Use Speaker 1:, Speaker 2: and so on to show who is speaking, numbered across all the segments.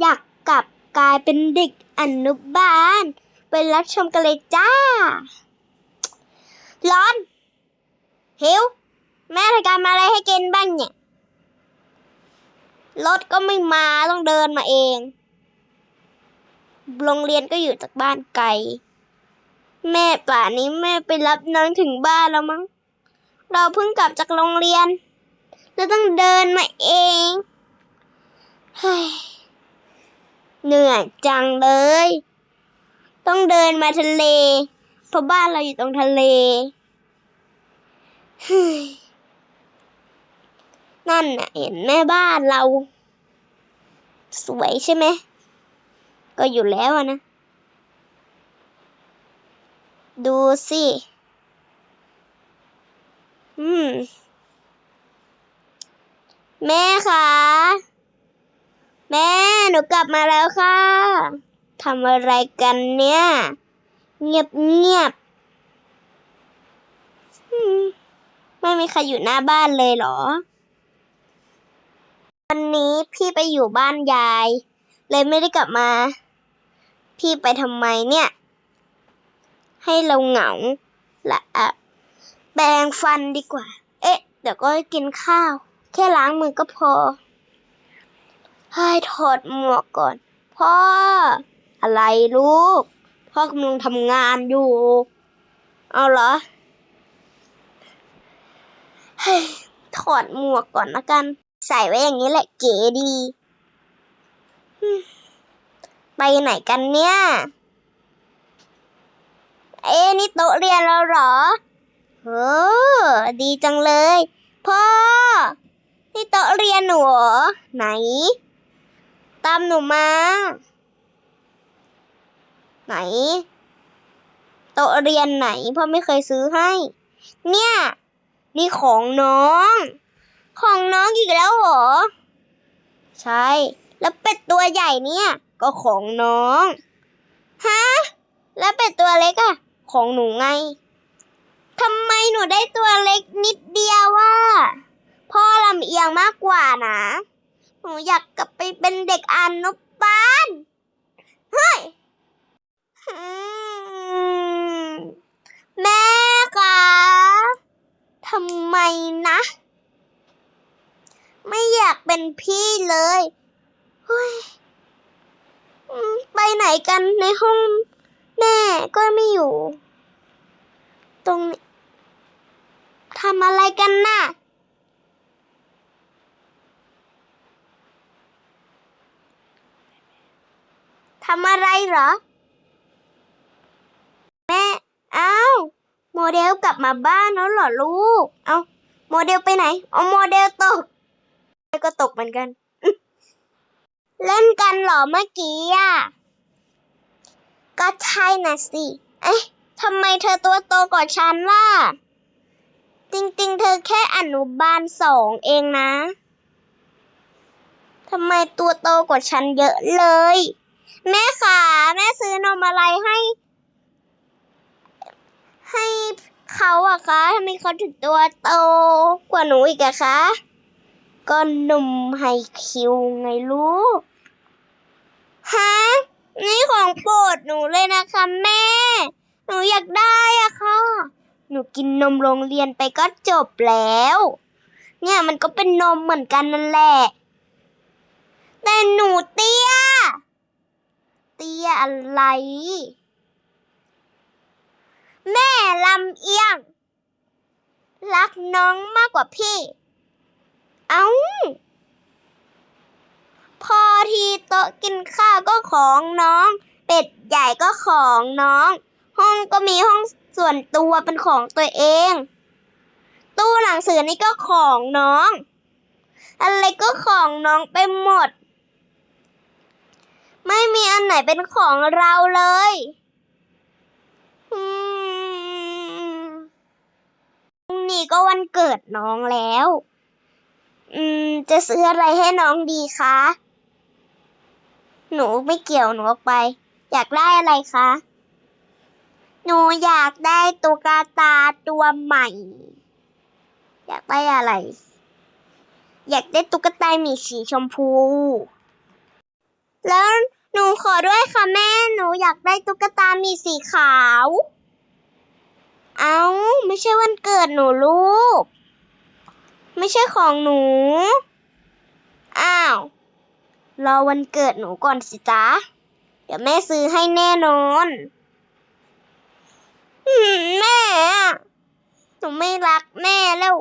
Speaker 1: อยากกลับกลายเป็นเด็กอนุบาล ไปรับชมกันเลยจ้า ร้อน หิว แม่ทำการมาอะไรให้กินบ้างเนี่ย รถก็ไม่มาต้องเดินมาเอง โรงเรียนก็อยู่จากบ้านไกล แม่ป่านนี้แม่ไปรับน้องถึงบ้านแล้วมั้ง เราเพิ่งกลับจากโรงเรียน แล้วต้องเดินมาเอง เฮ้ย เหนื่อยจังเลย ต้องเดินมาทะเล เพราะบ้านเราอยู่ตรงทะเล นั่นน่ะเห็นแม่บ้านเรา สวยใช่ไหม ก็อยู่แล้วนะ ดูสิ อืม แม่คะ แม่หนูกลับมาแล้วค่ะทำอะไรกันเนี่ย เงียบเงียบไม่มีใครอยู่หน้าบ้านเลยเหรอ วันนี้พี่ไปอยู่บ้านยาย เลยไม่ได้กลับมา พี่ไปทำไมเนี่ย ให้เราเหงาละอะแปรงฟันดีกว่า เอ๊ะ เดี๋ยวก็กินข้าว แค่ล้างมือก็พอ ให้ถอดหมวกก่อน พ่อ อะไรลูก พ่อกำลังทำงานอยู่ เอาเหรอเฮ้ยถอดหมวกก่อนละกัน ใส่ไว้อย่างนี้แหละเก๋ดี ไปไหนกันเนี่ย เอ๊นี่โต๊ะเรียนเราเหรอเออดีจังเลย พ่อ นี่โต๊ะเรียนหนูไหน ตามหนูมา ไหน โต๊ะเรียนไหนพ่อไม่เคยซื้อให้ เนี่ย นี่ของน้อง ของน้องอีกแล้วเหรอ ใช่ แล้วเป็ดตัวใหญ่เนี่ย ก็ของน้อง ฮะ แล้วเป็ดตัวเล็กอะของหนูไงทำไมหนูได้ตัวเล็กนิดเดียวว่าพ่อลำเอียงมากกว่านะ นูอยากกลับไปเป็นเด็กอนุบาลเฮ้ยแม่คะทำไมนะ ไม่อยากเป็นพี่เลยเฮ้ยไปไหนกันในห้องแม่ก็ไม่อยู่ ตรงนี้ทำอะไรกันน่ะ ทำอะไรเหรอ แม่เอ้าโมเดลกลับมาบ้านแล้วเหรอลูก เอ้าโมเดลไปไหนเอาโมเดลตกก็ตกเหมือนกัน เล่นกันเหรอเมื่อกี้อะ ก็ใช่นะสิ เอ๊ะทำไมเธอตัวโตกว่าฉันล่ะ จริงๆ เธอแค่อนุบาลสองเองนะทำไมตัวโตกว่าฉันเยอะเลย แม่ขาแม่ซื้อนมอะไรให้ ให้เขาอะคะทำไมเขาถึงตัวโตกว่าหนูอีกอะคะก็นมไฮคิวไงลูกฮะนี่ของโปรดหนูเลยนะคะแม่ หนูอยากได้อะค่ะ หนูกินนมโรงเรียนไปก็จบแล้ว เนี่ยมันก็เป็นนมเหมือนกันนั่นแหละ แต่หนูเตี้ย เตี้ยอะไร แม่ลำเอียง รักน้องมากกว่าพี่ เอ้า พอทีโต๊ะกินข้าวก็ของน้อง เป็ดใหญ่ก็ของน้อง ห้องก็มีห้องส่วนตัวเป็นของตัวเอง ตู้หนังสือนี่ก็ของน้อง อะไรก็ของน้องไปหมด ไม่มีอันไหนเป็นของเราเลยพรุ่งนี้ก็วันเกิดน้องแล้ว อืม จะซื้ออะไรให้น้องดีคะ หนูไม่เกี่ยวหนูออกไป อยากได้อะไรคะ หนูอยากได้ตุ๊กตาตัวใหม่ อยากได้อะไร อยากได้ตุ๊กตาหมีสีชมพู แล้ว หนูขอด้วยค่ะแม่ หนูอยากได้ตุ๊กตาหมีสีขาว เอาไม่ใช่วันเกิดหนูลูก ไม่ใช่ของหนู อ้าว รอวันเกิดหนูก่อนสิจ๊ะ เดี๋ยวแม่ซื้อให้แน่นอนแม่หนูไม่รักแม่แล้ว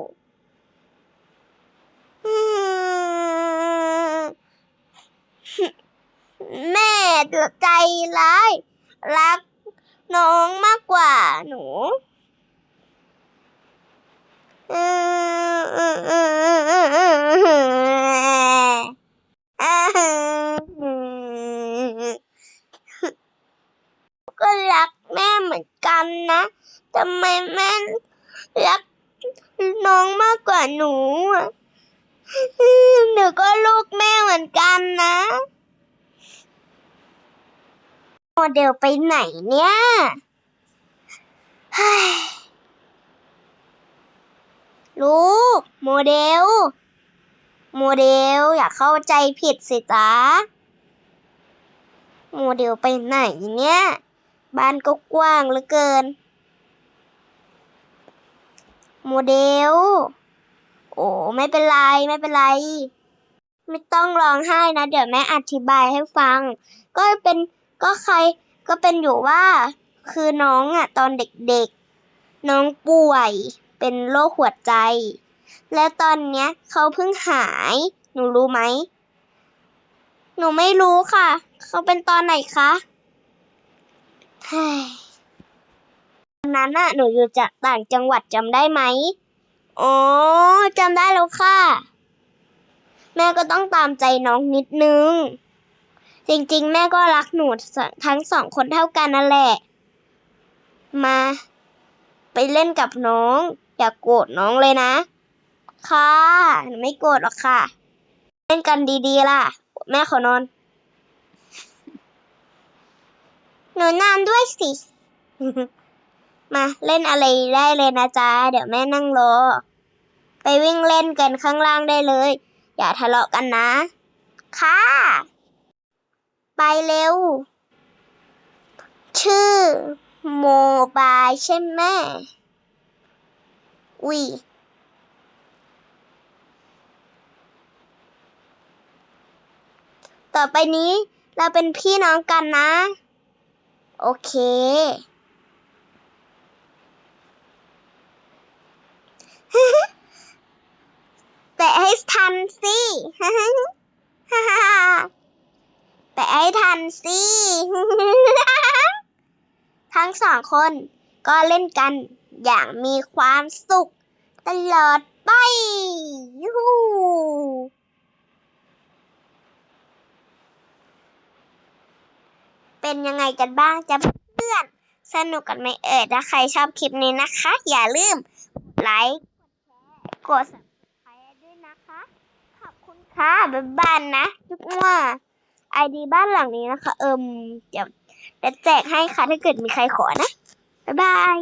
Speaker 1: อืม แม่ใจร้าย รักน้องมากกว่าหนูก็รักแม่เหมือนกันนะทำไมแม่รักน้องมากกว่าหนูหนูก็ลูกแม่เหมือนกันนะ โมเดลไปไหนเนี่ยเฮ้ยลูก โมเดล โมเดล อย่าเข้าใจผิดสิจ๊ะ โมเดลไปไหนเนี่ย บ้านก็กว้างเหลือเกิน โมเดล โอ้ไม่เป็นไรไม่เป็นไร ไม่ต้องร้องไห้นะ เดี๋ยวแม่อธิบายให้ฟัง ก็เป็น ก็ใครก็เป็นอยู่ว่า คือน้องอะตอนเด็กๆ น้องป่วยเป็นโรคหัวใจ และตอนเนี้ยเขาเพิ่งหาย หนูรู้ไหม หนูไม่รู้ค่ะ เขาเป็นตอนไหนคะตอนนั้นน่ะหนูอยู่จากต่างจังหวัดจำได้ไหมอ๋อจำได้แล้วค่ะ แม่ก็ต้องตามใจน้องนิดนึง จริงๆ แม่ก็รักหนูทั้งสองคนเท่ากันนั่นแหละ มา ไปเล่นกับน้อง อย่ากโกรธน้องเลยนะ ค่ะหนูไม่โกรธหรอกค่ะ เล่นกันดีๆล่ะ แม่ขอนอน หนูนอนด้วยสิ มาเล่นอะไรได้เลยนะจ๊ะ เดี๋ยวแม่นั่งรอ ไปวิ่งเล่นกันข้างล่างได้เลย อย่าทะเลาะกันนะ ค่ะ ไปเร็ว ชื่อโมบายใช่ไหมอุ้ยต่อไปนี้เราเป็นพี่น้องกันนะ โอเคแปะให้ทันสิ แปให้ทันสิ ทั้งสองคนก็เล่นกันอย่างมีความสุขตลอดไปยูเป็นยังไงกันบ้างจะเพื่อน สนุกกันไหมเอ่ยถ้าใครชอบคลิปนี้นะคะ อย่าลืมไลค์กดแชร์กด subscribe ด้วยนะคะ ขอบคุณค่ะ บ๊ายบายนะจุ๊บว่า ไอดีบ้านหลังนี้นะคะ เอิมเดี๋ยวจะแจกให้ค่ะ ถ้าเกิดมีใครขอนะ บ๊ายบาย